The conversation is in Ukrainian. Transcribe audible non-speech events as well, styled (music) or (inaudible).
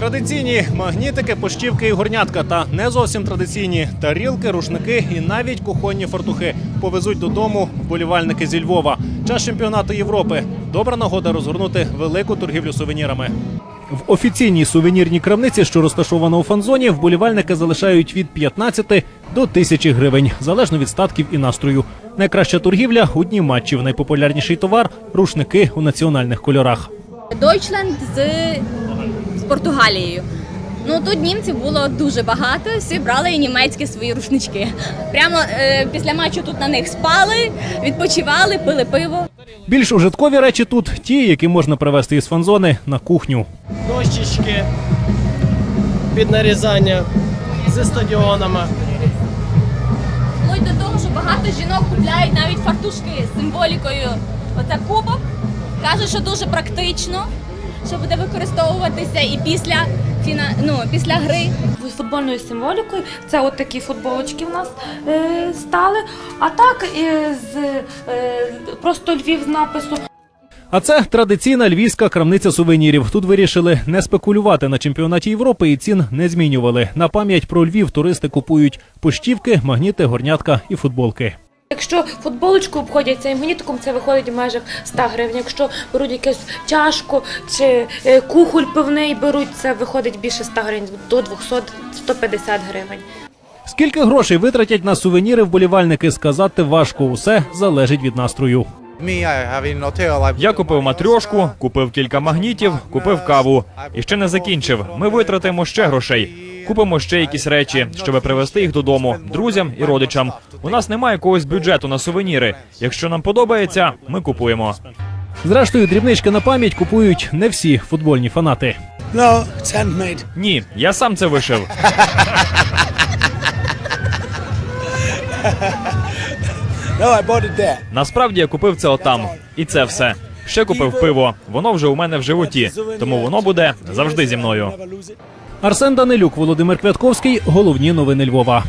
Традиційні магнітики, пощівки і горнятка та не зовсім традиційні тарілки, рушники і навіть кухонні фартухи повезуть додому вболівальники зі Львова. Час чемпіонату Європи. Добра нагода розгорнути велику торгівлю сувенірами. В офіційній сувенірній крамниці, що розташована у фанзоні, вболівальники залишають від 15 до 1000 гривень, залежно від статків і настрою. Найкраща торгівля у дні матчів. Найпопулярніший товар рушники у національних кольорах. Дойчленд з Португалією. Ну тут німців було дуже багато. Всі брали і німецькі свої рушнички. Прямо е, після матчу тут на них спали, відпочивали, пили пиво. Більш ужиткові речі тут ті, які можна привезти із фанзони на кухню. дощечки під нарізання зі стадіонами. Вплоть до того, що багато жінок купляють навіть фартушки з символікою. Оце кубок. Кажуть, що дуже практично, що буде використовуватися і після фіна... ну, після гри. футбольною символікою. Це от такі футболочки в нас е, стали. А так е, з е, просто Львів з напису. А це традиційна львівська крамниця сувенірів. Тут вирішили не спекулювати на чемпіонаті Європи і цін не змінювали. На пам'ять про Львів туристи купують поштівки, магніти, горнятка і футболки. Якщо футболочку обходяться імунітиком, це виходить в межах 100 гривень. Якщо беруть якусь чашку чи е, кухоль пивний беруть, це виходить більше 100 гривень, до 200-150 гривень. Скільки грошей витратять на сувеніри вболівальники, сказати важко. Усе залежить від настрою. Я купив матрьошку, купив кілька магнітів, купив каву. І ще не закінчив. Ми витратимо ще грошей. Купимо ще якісь речі, щоб привезти їх додому, друзям і родичам. У нас немає якогось бюджету на сувеніри. Якщо нам подобається, ми купуємо. Зрештою, дрібнички на пам'ять купують не всі футбольні фанати. No, it's handmade. Ні, я сам це вишив. (laughs) Насправді я купив це отам, і це все. Ще купив пиво. Воно вже у мене в животі, тому воно буде завжди зі мною. Арсен Данилюк, Володимир Квятковський. Головні новини Львова.